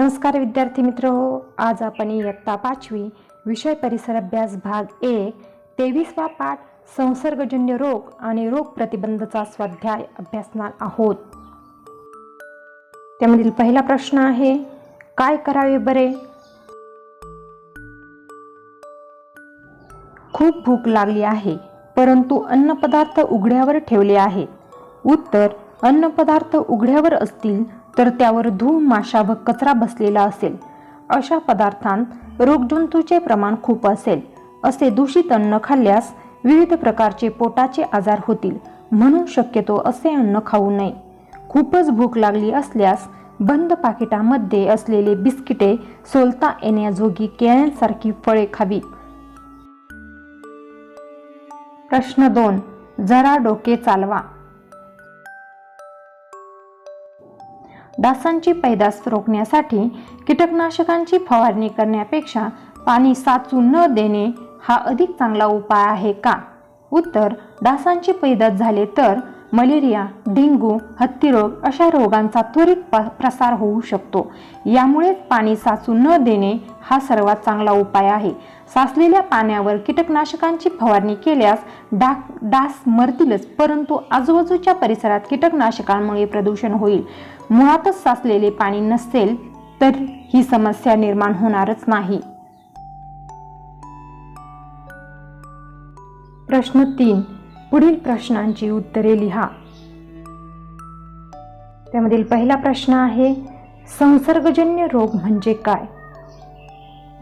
नमस्कार विद्यार्थी मित्र हो आज आपण इयत्ता पाचवी विषय परिसर अभ्यास भाग एक तेवीसवा पाठ संसर्गजन्य रोग आणि रोग प्रतिबंधचा स्वाध्याय अभ्यासणार आहोत. त्यामधील पहिला प्रश्न आहे काय करावे बरे? खूप भूक लागली आहे परंतु अन्नपदार्थ उघड्यावर ठेवले आहेत. उत्तर अन्नपदार्थ उघड्यावर असतील तर त्यावर धूम माशा व कचरा बसलेला असेल. अशा पदार्थांत रोगजंतूचे प्रमाण खूप असेल. असे दूषित अन्न खाल्ल्यास विविध प्रकारचे पोटाचे आजार होतील. म्हणून शक्यतो असे अन्न खाऊ नये. खूपच भूक लागली असल्यास बंद पाकिटामध्ये असलेले बिस्किटे सोलता येण्याजोगी केळ्यांसारखी फळे खावी प्रश्न दोन. जरा डोके चालवा. डासांची पैदास रोखण्यासाठी कीटकनाशकांची फवारणी करण्यापेक्षा पाणी साचू न देणे हा अधिक चांगला उपाय आहे का? उत्तर डासांची पैदास झाले तर मलेरिया डेंगू हत्तीरोग अशा रोगांचा त्वरित प्रसार होऊ शकतो. यामुळेच पाणी साचू न देणे हा सर्वात चांगला उपाय आहे. साचलेल्या पाण्यावर कीटकनाशकांची फवारणी केल्यास डाक डास मरतीलच परंतु आजूबाजूच्या परिसरात कीटकनाशकांमुळे प्रदूषण होईल. मुळातच साचलेले पाणी नसेल तर ही समस्या निर्माण होणारच नाही. प्रश्न तीन. पुढील प्रश्नांची उत्तरे लिहा. त्यामधील पहिला प्रश्न आहे संसर्गजन्य रोग म्हणजे काय?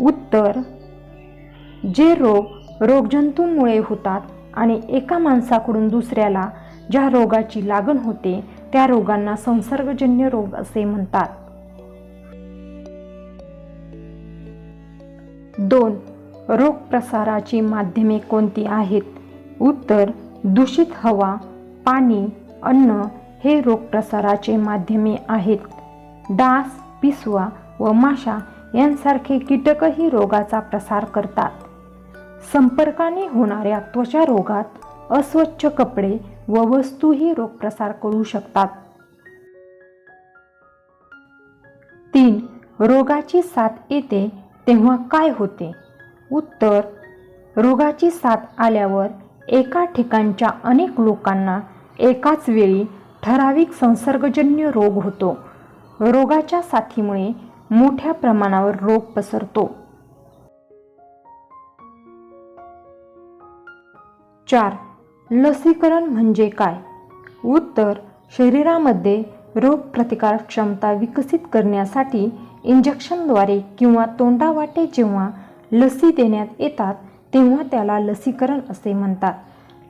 उत्तर जे रोग रोगजंतूंमुळे होतात आणि एका माणसाकडून दुसऱ्याला ज्या रोगाची लागण होते त्या रोगांना संसर्गजन्य रोग असे म्हणतात. दोन रोग प्रसाराची माध्यमे कोणती आहेत? उत्तर दूषित हवा पाणी अन्न हे रोगप्रसाराचे माध्यमे आहेत. डास पिसवा व माशा यांसारखे कीटकही रोगाचा प्रसार करतात. संपर्काने होणाऱ्या त्वचा रोगात अस्वच्छ कपडे व वस्तूही रोगप्रसार करू शकतात. तीन रोगाची साथ येते तेव्हा काय होते? उत्तर रोगाची साथ आल्यावर एका ठिकाणच्या अनेक लोकांना एकाच वेळी ठराविक संसर्गजन्य रोग होतो. रोगाच्या साथीमुळे मोठ्या प्रमाणावर रोग पसरतो. चार लसीकरण म्हणजे काय? उत्तर शरीरामध्ये रोगप्रतिकारक क्षमता विकसित करण्यासाठी इंजेक्शनद्वारे किंवा तोंडावाटे जेव्हा लसी देण्यात येतात तेव्हा त्याला लसीकरण असे म्हणतात.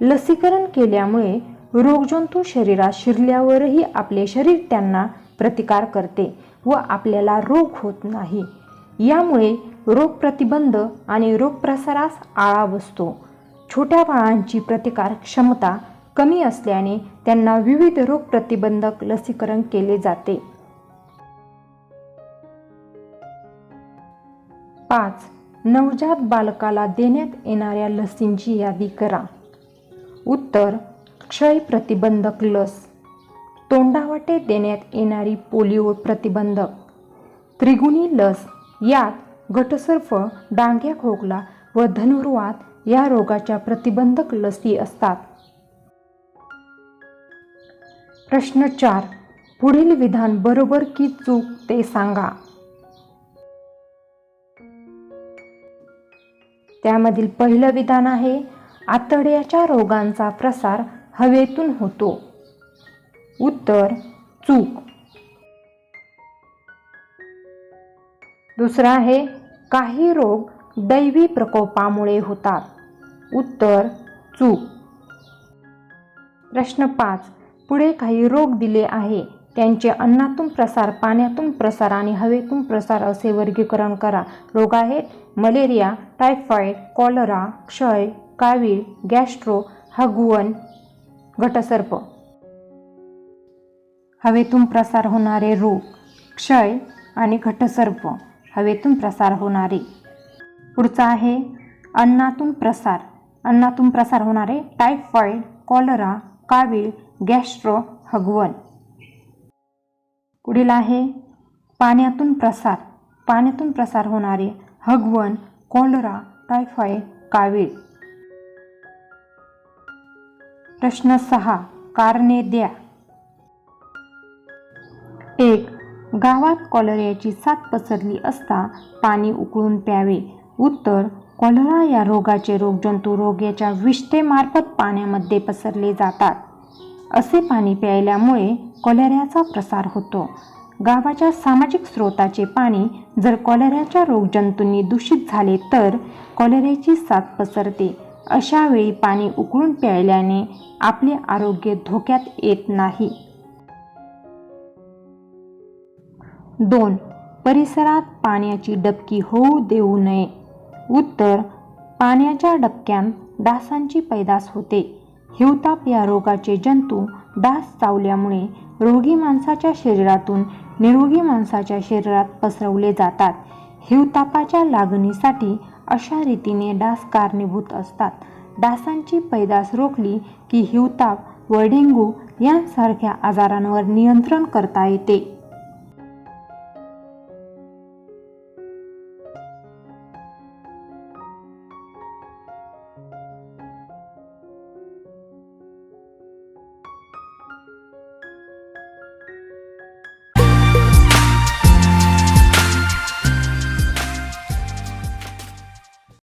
लसीकरण केल्यामुळे रोगजंतू शरीरात शिरल्यावरही आपले शरीर त्यांना प्रतिकार करते व आपल्याला रोग होत नाही. यामुळे रोग प्रतिबंध आणि रोगप्रसारास आळा बसतो. छोट्या बाळांची प्रतिकार क्षमता कमी असल्याने त्यांना विविध रोगप्रतिबंधक लसीकरण केले जाते. पाच नवजात बालकाला देण्यात येणाऱ्या लसींची यादी करा. उत्तर क्षय प्रतिबंधक लस. तोंडावाटे देण्यात येणारी पोलिओ प्रतिबंधक. त्रिगुणी लस यात घटसर्फ डांग्या खोकला व धनुर्वात या रोगाच्या प्रतिबंधक लसी असतात. प्रश्न चार पुढील विधान बरोबर की चूक ते सांगा. त्यामधील पहिलं विधान आहे आतड्याच्या रोगांचा प्रसार हवेतून होतो. उत्तर चूक. दुसरं आहे काही रोग दैवी प्रकोपामुळे होतात. उत्तर चूक. प्रश्न पाच. पुढे काही रोग दिले आहे. त्यांचे अन्नातून प्रसार पाण्यातून प्रसार आणि हवेतून प्रसार असे वर्गीकरण करा. रोग आहेत मलेरिया टायफॉईड कॉलरा क्षय कावीळ गॅस्ट्रो हगुवन घटसर्प. हवेतून प्रसार होणारे रोग क्षय आणि घटसर्प हवेतून प्रसार होणारे. पुढचा आहे अन्नातून प्रसार. अन्नातून प्रसार होणारे टायफॉईड कॉलरा कावीळ गॅस्ट्रो हगवण पुढील आहे पाण्यातून प्रसार. पाण्यातून प्रसार होणारे हगवण कॉलरा टायफॉईड कावीळ. प्रश्न सहा कारणे द्या. एक गावात कॉलरियाची साथ पसरली असता पाणी उकळून प्यावे. उत्तर कॉलरा या रोगाचे रोगजंतू रोग्याच्या विष्ठेमार्फत पाण्यामध्ये पसरले जातात. असे पाणी प्यायल्यामुळे कॉलेऱ्याचा प्रसार होतो. गावाच्या सामाजिक स्रोताचे पाणी जर कॉलेऱ्याच्या रोगजंतूंनी दूषित झाले तर कॉलेऱ्याची साथ पसरते. अशा वेळी पाणी उकळून प्यायल्याने आपले आरोग्य धोक्यात येत नाही. दोन. परिसरात पाण्याची डबकी होऊ देऊ नये. उत्तर. पाण्याच्या डबक्यात डासांची पैदास होते. हिवताप या रोगाचे जंतू डास चावल्यामुळे रोगी माणसाच्या शरीरातून निरोगी माणसाच्या शरीरात पसरवले जातात. हिवतापाच्या लागणीसाठी अशा रीतीने डास कारणीभूत असतात. डासांची पैदास रोखली की हिवताप व डेंगू यांसारख्या आजारांवर नियंत्रण करता येते.